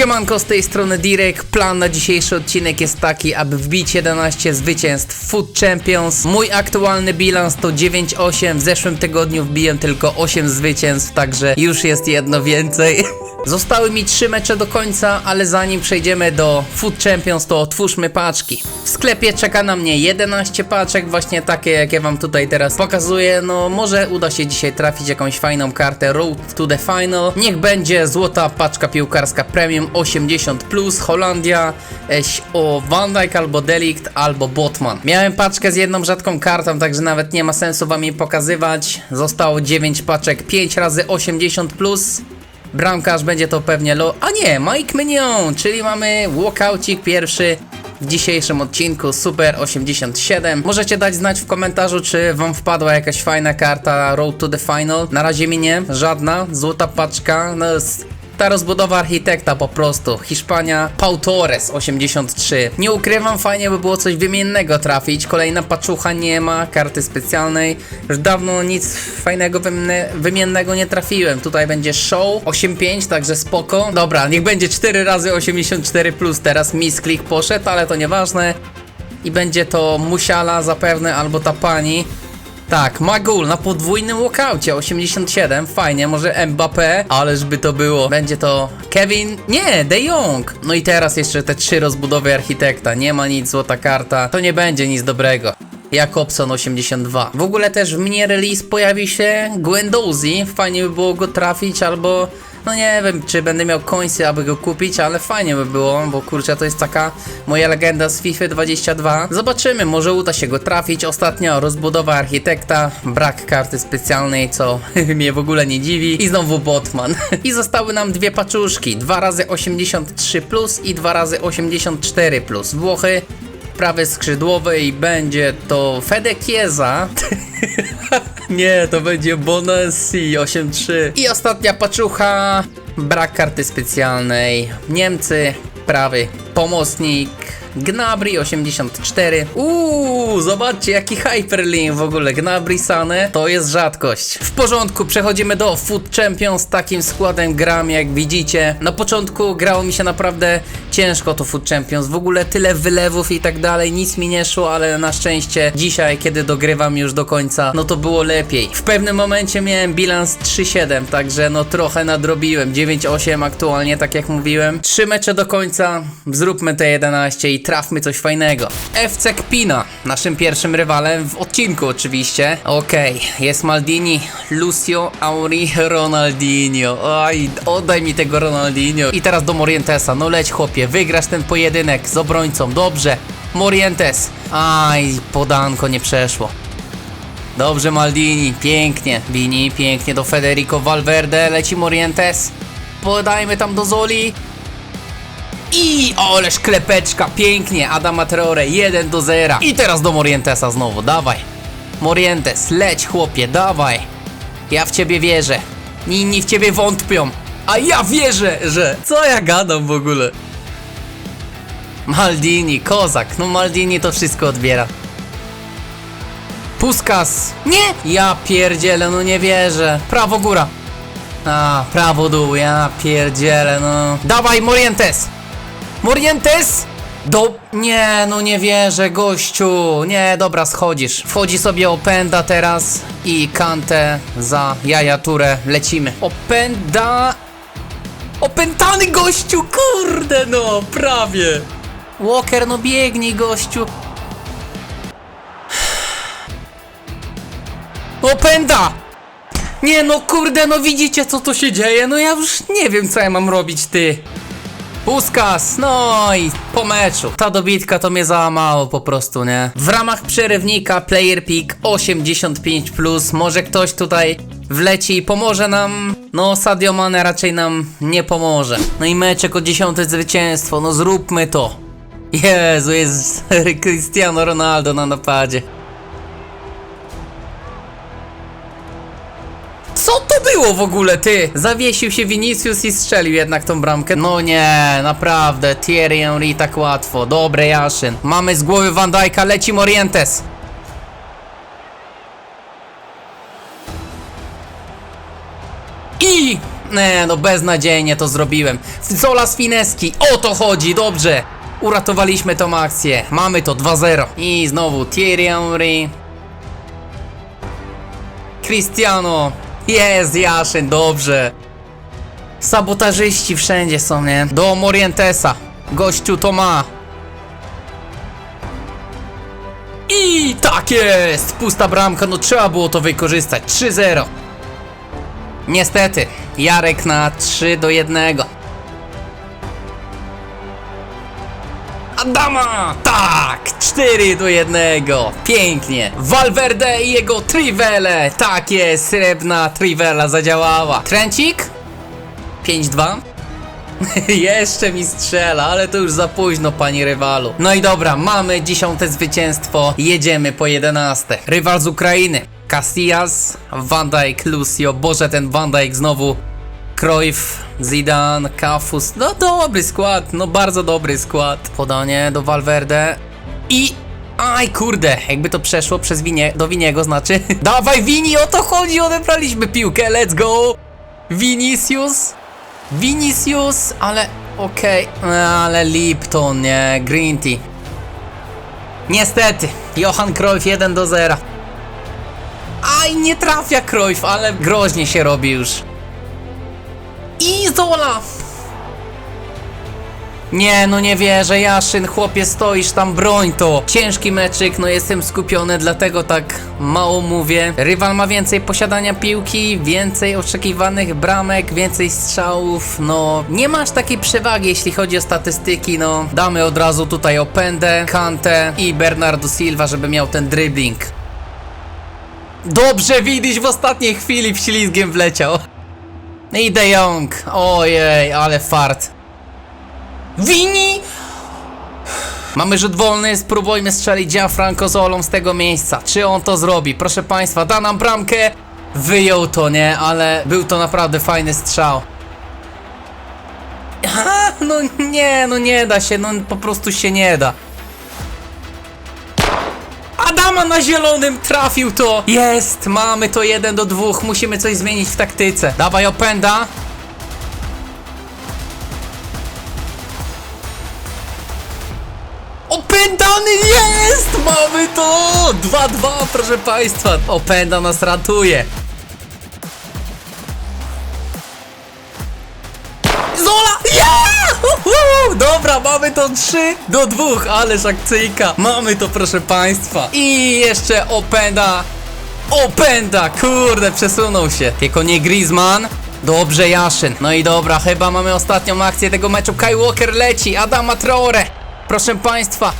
Siemanko, z tej strony Direk. Plan na dzisiejszy odcinek jest taki, aby wbić 11 zwycięstw Food Champions. Mój aktualny bilans to 9-8. W zeszłym tygodniu wbiłem tylko 8 zwycięstw, także już jest jedno więcej. Zostały mi 3 mecze do końca, ale zanim przejdziemy do Food Champions, to otwórzmy paczki. W sklepie czeka na mnie 11 paczek, właśnie takie, jakie wam tutaj teraz pokazuję. No, może uda się dzisiaj trafić jakąś fajną kartę Road to the Final. Niech będzie złota paczka piłkarska Premium 80, Holandia, eś o Van Dijk albo Delict albo Botman. Miałem paczkę z jedną rzadką kartą, także nawet nie ma sensu wam jej pokazywać. Zostało 9 paczek, 5 razy 80 Bramkarz będzie to pewnie lo... A nie, Mike Mignon, czyli mamy walkoucik pierwszy w dzisiejszym odcinku Super 87. Możecie dać znać w komentarzu, czy wam wpadła jakaś fajna karta Road to the Final. Na razie mi nie, żadna. Złota paczka, no jest ta rozbudowa architekta po prostu. Hiszpania, Pau Torres 83. Nie ukrywam, fajnie by było coś wymiennego trafić. Kolejna paczucha nie ma, karty specjalnej. Już dawno nic fajnego wymienne, wymiennego nie trafiłem. Tutaj będzie show 85, także spoko. Dobra, niech będzie 4 razy 84 plus. Teraz misklik poszedł, ale to nieważne. I będzie to Musiala zapewne albo ta pani. Tak, Magul na podwójnym walkoucie 87, fajnie, może Mbappé, ależ by to było. Będzie to Kevin, nie, De Jong. No i teraz jeszcze te trzy rozbudowy architekta, nie ma nic, złota karta, to nie będzie nic dobrego. Jakobson 82. W ogóle też w mnie release pojawi się Gwendouzi, fajnie by było go trafić albo no nie wiem, czy będę miał końcy, aby go kupić, ale fajnie by było, bo kurczę, to jest taka moja legenda z FIFA 22. Zobaczymy, może uda się go trafić. Ostatnio rozbudowa architekta, brak karty specjalnej, co mnie w ogóle nie dziwi. I znowu Botman. I zostały nam dwie paczuszki, 2 razy 83 plus i 2 razy 84 plus. Włochy, prawy skrzydłowy i będzie to Fede Chiesa. Nie, to będzie Bonasi 8-3. I ostatnia paczucha. Brak karty specjalnej. Niemcy, prawy pomocnik. Gnabry 84. Uuu, zobaczcie jaki hyperlink w ogóle. Gnabry Sane to jest rzadkość. W porządku, przechodzimy do Food Champions. Takim składem gram, jak widzicie. Na początku grało mi się naprawdę ciężko to Food Champions. W ogóle tyle wylewów i tak dalej. Nic mi nie szło, ale na szczęście dzisiaj, kiedy dogrywam już do końca, no to było lepiej. W pewnym momencie miałem bilans 3-7, także no trochę nadrobiłem. 9-8 aktualnie, tak jak mówiłem. Trzy mecze do końca. Zróbmy te 11 i trafmy coś fajnego. FC Kpina, naszym pierwszym rywalem w odcinku oczywiście. Okej, jest Maldini, Lucio, Auri, Ronaldinho. Oj, oddaj mi tego Ronaldinho. I teraz do Morientesa. No leć chłopie, wygrasz ten pojedynek z obrońcą. Dobrze. Morientes. Aj, podanko nie przeszło. Dobrze Maldini, pięknie. Vini, pięknie do Federico Valverde, leci Morientes. Podajmy tam do Zoli. I oleż klepeczka, pięknie, Adama Traore 1 do 0. I teraz do Morientesa znowu, dawaj. Morientes, leć chłopie, dawaj. Ja w ciebie wierzę. Inni w ciebie wątpią. A ja wierzę, że... Co ja gadam w ogóle? Maldini, kozak. No Maldini to wszystko odbiera. Puskas. Nie! Ja pierdzielę, no nie wierzę. Prawo góra. A, prawo dół, ja pierdzielę, no. Dawaj, Morientes! Morientes! Do... Nie, no nie wierzę, gościu. Nie, dobra, schodzisz. Wchodzi sobie Openda teraz i Kante za jaja turę. Lecimy. Openda... Opętany gościu, kurde no, prawie. Walker, no biegnij gościu. Openda! Nie no kurde, no widzicie co tu się dzieje? No ja już nie wiem co ja mam robić, ty. Puskas, no i po meczu. Ta dobitka to mnie załamało po prostu, nie? W ramach przerywnika Player Pick 85+, plus, może ktoś tutaj wleci i pomoże nam. No Sadio Mane raczej nam nie pomoże. No i meczek o 10 zwycięstwo, no zróbmy to. Jezu, jest Cristiano Ronaldo na napadzie. Było w ogóle, ty? Zawiesił się Vinicius i strzelił jednak tą bramkę. No nie, naprawdę, Thierry Henry tak łatwo. Dobre Jaszyn. Mamy z głowy Van Dijk'a, leci Morientes. I Nie, no beznadziejnie to zrobiłem. Zola z Fineski, o to chodzi, dobrze. Uratowaliśmy tą akcję. Mamy to 2-0. I znowu Thierry Henry. Cristiano. Jest Jaszyn, dobrze. Sabotażyści wszędzie są, nie? Do Morientesa. Gościu to ma. I tak jest! Pusta bramka, no trzeba było to wykorzystać. 3-0. Niestety, Jarek na 3 do 1. Adama! Tak! 4 do 1. Pięknie. Valverde i jego Trivele. Tak jest, srebrna Trivela zadziałała. Trencik? 5-2. Jeszcze mi strzela, ale to już za późno, panie rywalu. No i dobra, mamy dziesiąte zwycięstwo. Jedziemy po 11. Rywal z Ukrainy. Casillas, Van Dijk, Lucio. Boże, ten Van Dijk znowu. Cruyff, Zidane, Kafus. No dobry skład, no bardzo dobry skład. Podanie do Valverde. I... Aj kurde, jakby to przeszło przez winie, do Winiego znaczy. Dawaj Wini, o to chodzi, odebraliśmy piłkę, let's go. Vinicius. Vinicius, ale okej, ale Lipton, nie, Green. Niestety, Johan Cruyff 1 do 0. Aj, nie trafia Cruyff, ale groźnie się robi już. I Zola! Nie, no nie wierzę, Jaszyn, chłopie, stoisz tam, broń to. Ciężki meczyk, no jestem skupiony, dlatego tak mało mówię. Rywal ma więcej posiadania piłki, więcej oczekiwanych bramek, więcej strzałów, no nie masz takiej przewagi, jeśli chodzi o statystyki, no. Damy od razu tutaj Opendę, Kante i Bernardo Silva, żeby miał ten dribbling. Dobrze, widzisz, w ostatniej chwili wślizgiem wleciał. I De Jong, ojej, ale fart. Wini! Mamy rzut wolny, spróbujmy strzelić Gianfranco Zolą z tego miejsca. Czy on to zrobi? Proszę Państwa, da nam bramkę. Wyjął to, nie? Ale był to naprawdę fajny strzał. Aha, no nie, no nie da się, no po prostu się nie da. Adama na zielonym trafił to! Jest! Mamy to jeden do dwóch. Musimy coś zmienić w taktyce. Dawaj opęda. Opędany jest! Mamy to! 2-2, proszę Państwa. Opęda nas ratuje. Dobra, mamy to 3 do 2, ależ akcyjka. Mamy to, proszę Państwa. I jeszcze Openda. Openda, kurde, przesunął się. Tylko nie Griezmann. Dobrze, Jaszyn. No i dobra, chyba mamy ostatnią akcję tego meczu. Kai Walker leci, Adama Traore. Proszę Państwa.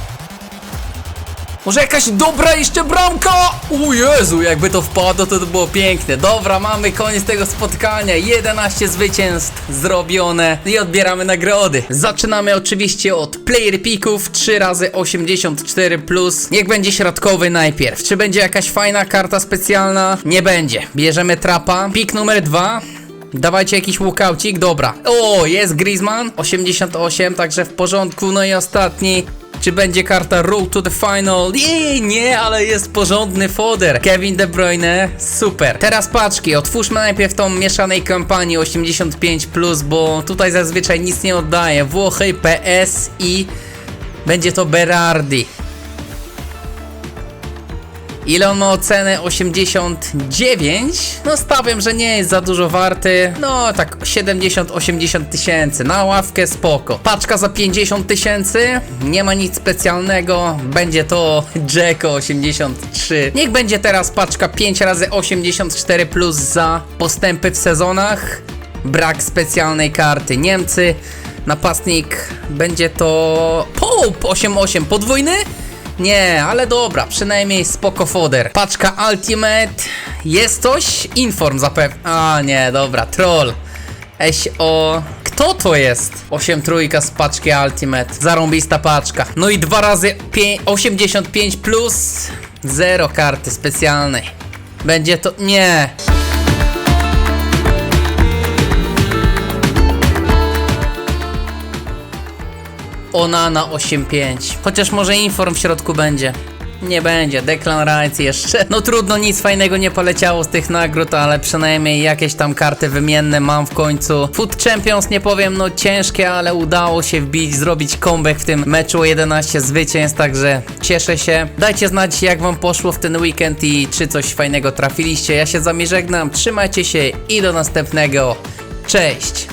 Może jakaś dobra jeszcze bramka? O Jezu, jakby to wpadło, to, to było piękne. Dobra, mamy koniec tego spotkania. 11 zwycięstw zrobione i odbieramy nagrody. Zaczynamy oczywiście od player picków 3 razy 84 plus. Niech będzie środkowy najpierw. Czy będzie jakaś fajna karta specjalna? Nie będzie. Bierzemy trapa. Pik numer 2. Dawajcie jakiś walkoucik, dobra. O, jest Griezmann, 88, także w porządku. No i ostatni. Czy będzie karta Road to the Final? Jej, nie, ale jest porządny foder. Kevin De Bruyne, super. Teraz paczki, otwórzmy najpierw tą mieszanej kampanii 85+, plus, bo tutaj zazwyczaj nic nie oddaje. Włochy, PS i będzie to Berardi. Ile on ma ocenę? 89? No stawiam, że nie jest za dużo warty. No tak 70-80 tysięcy. Na ławkę spoko. Paczka za 50 tysięcy. Nie ma nic specjalnego. Będzie to Jacko 83. Niech będzie teraz paczka 5 razy 84 plus za postępy w sezonach. Brak specjalnej karty. Niemcy. Napastnik będzie to Pope 88 podwójny? Nie, ale dobra, przynajmniej spoko foder. Paczka Ultimate. Jest coś? Inform zapewne. A nie, dobra, troll. SO. Kto to jest? 8 trójka z paczki Ultimate. Zarąbista paczka. No i dwa razy pię- 85 plus. Zero karty specjalnej. Będzie to. Nie. Ona na 8.5. Chociaż może inform w środku będzie. nie będzie. Declan Rice jeszcze. No trudno, nic fajnego nie poleciało z tych nagród, ale przynajmniej jakieś tam karty wymienne mam w końcu. Food Champions nie powiem, no ciężkie, ale udało się wbić, zrobić comeback w tym meczu o 11 zwycięstw, także cieszę się. Dajcie znać jak wam poszło w ten weekend i czy coś fajnego trafiliście. Ja się z wami żegnam, trzymajcie się i do następnego. Cześć!